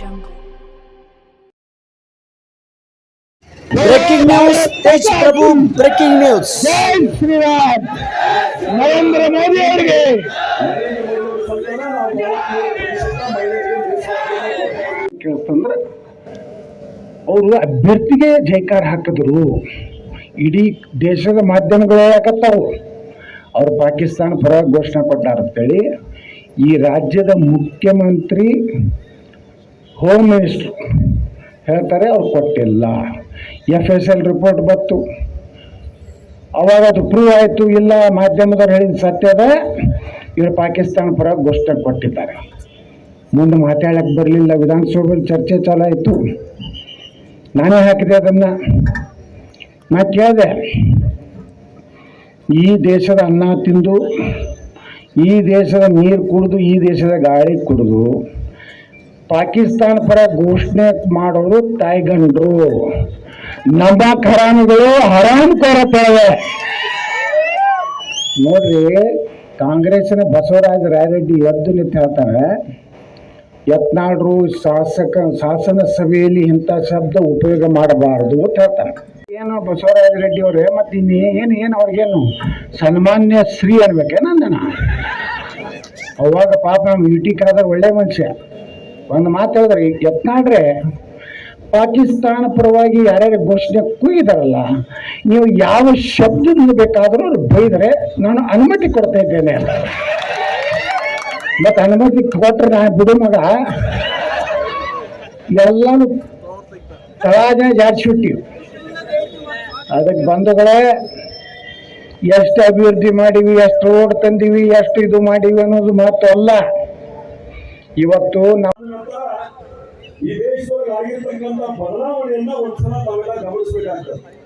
jungle. Breaking news Tej Prabhu breaking news ಜೈ ಶ್ರೀರಾಮ್ ನರೇಂದ್ರ ಮೋದಿ ಅವರಿಗೆ. ಕೇಳಿಸ್ತಂದ್ರೆ ಅವರು ಅಭ್ಯರ್ಥಿಗೆ ಜೈಕಾರ ಹಾಕಿದ್ರು. ಇಡೀ ದೇಶದ ಮಾಧ್ಯಮಗಳೇ ಹಾಕತ್ತಾವು. ಅವರು ಪಾಕಿಸ್ತಾನ ಪರವಾಗಿ ಘೋಷಣೆ ಕೊಟ್ಟಾರಂತೇಳಿ ಈ ರಾಜ್ಯದ ಮುಖ್ಯಮಂತ್ರಿ ಹೋಮ್ ಮಿನಿಸ್ಟ್ರು ಹೇಳ್ತಾರೆ, ಅವ್ರು ಕೊಟ್ಟಿಲ್ಲ. ಎಫ್ ಎಸ್ ಎಲ್ ರಿಪೋರ್ಟ್ ಬಂತು. ಅವಾಗ ಅದು ಪ್ರೂವ್ ಆಯಿತು, ಇಲ್ಲ, ಮಾಧ್ಯಮದವ್ರು ಹೇಳಿದ ಸತ್ಯದ ಇವರು ಪಾಕಿಸ್ತಾನ ಪರ ಘೋಷಣೆ ಕೊಟ್ಟಿದ್ದಾರೆ. ಮುಂದೆ ಮಾತಾಡಕ್ಕೆ ಬರಲಿಲ್ಲ, ವಿಧಾನಸೌಧದಲ್ಲಿ ಚರ್ಚೆ ಚಾಲು ಆಯಿತು. ನಾನೇ ಹಾಕಿದೆ ಅದನ್ನು. ನಾ ಕೇಳಿದೆ, ಈ ದೇಶದ ಅನ್ನ ತಿಂದು, ಈ ದೇಶದ ನೀರು ಕುಡಿದು, ಈ ದೇಶದ ಗಾಳಿ ಕುಡಿದು ಪಾಕಿಸ್ತಾನ ಪರ ಘೋಷಣೆ ಮಾಡೋರು ತಾಯ್ಗಂಡ್ರು. ನಮ್ಮ ಖರಾನುಗಳು ಹರಾಮ್ ಕೊರತೇವೆ ನೋಡ್ರಿ ಕಾಂಗ್ರೆಸ್ನ ಬಸವರಾಜ ರಾಯರೆಡ್ಡಿ ಎದ್ದು ನಿಂತು ಹೇಳ್ತಾರೆ, ಯತ್ನಾಳ್ರು ಶಾಸಕ, ಶಾಸನ ಸಭೆಯಲ್ಲಿ ಇಂಥ ಶಬ್ದ ಉಪಯೋಗ ಮಾಡಬಾರದು ಅಂತ ಹೇಳ್ತಾರೆ. ಏನು ಬಸವರಾಜ ರೆಡ್ಡಿ ಅವರೇ, ಮತ್ತೆ ಇನ್ನು ಏನು ಏನು ಅವ್ರಿಗೇನು ಸನ್ಮಾನ್ಯ ಶ್ರೀ ಅನ್ಬೇಕೇನಂದನ ಅವಾಗ ಪಾಪ ನಮ್ಮ ಯು ಟಿ ಖಾದರ್ ಒಳ್ಳೆ ಮನುಷ್ಯ. ಒಂದು ಮಾತು ಹೇಳಿದ್ರೆ ಎತ್ನಾಡ್ರೆ ಪಾಕಿಸ್ತಾನ ಪರವಾಗಿ ಯಾರ್ಯಾರು ಘೋಷಣೆ ಕೂಗಿದಾರಲ್ಲ, ನೀವು ಯಾವ ಶಬ್ದದಿಂದ ಬೇಕಾದರೂ ಬೈದರೆ, ನಾನು ಅನುಮತಿ ಕೊಡ್ತಾ ಇದ್ದೇನೆ ಅಂತ. ಮತ್ತೆ ಅನುಮತಿ ಕೊಟ್ರೆ ನಾ ಬಿಡು ಮಗ. ಎಲ್ಲಾನು ಜಾಡ್ಸಿ ಜಾರಿಸಿಬಿಟ್ಟಿವಿ ಅದಕ್ಕೆ ಬಂಧುಗಳೇ, ಎಷ್ಟು ಅಭಿವೃದ್ಧಿ ಮಾಡೀವಿ, ಎಷ್ಟು ರೋಡ್ ತಂದೀವಿ, ಎಷ್ಟು ಇದು ಮಾಡೀವಿ ಅನ್ನೋದು ಮಾತು ಅಲ್ಲ. ಇವತ್ತು ನಾವು ಈ ದೇಶದಲ್ಲಿ ಆಗಿರ್ತಕ್ಕಂಥ ಬದಲಾವಣೆಯನ್ನ ಒಂದ್ಸಲ ನಾವೆಲ್ಲ ಗಮನಿಸಬೇಕಾಗ್ತದೆ.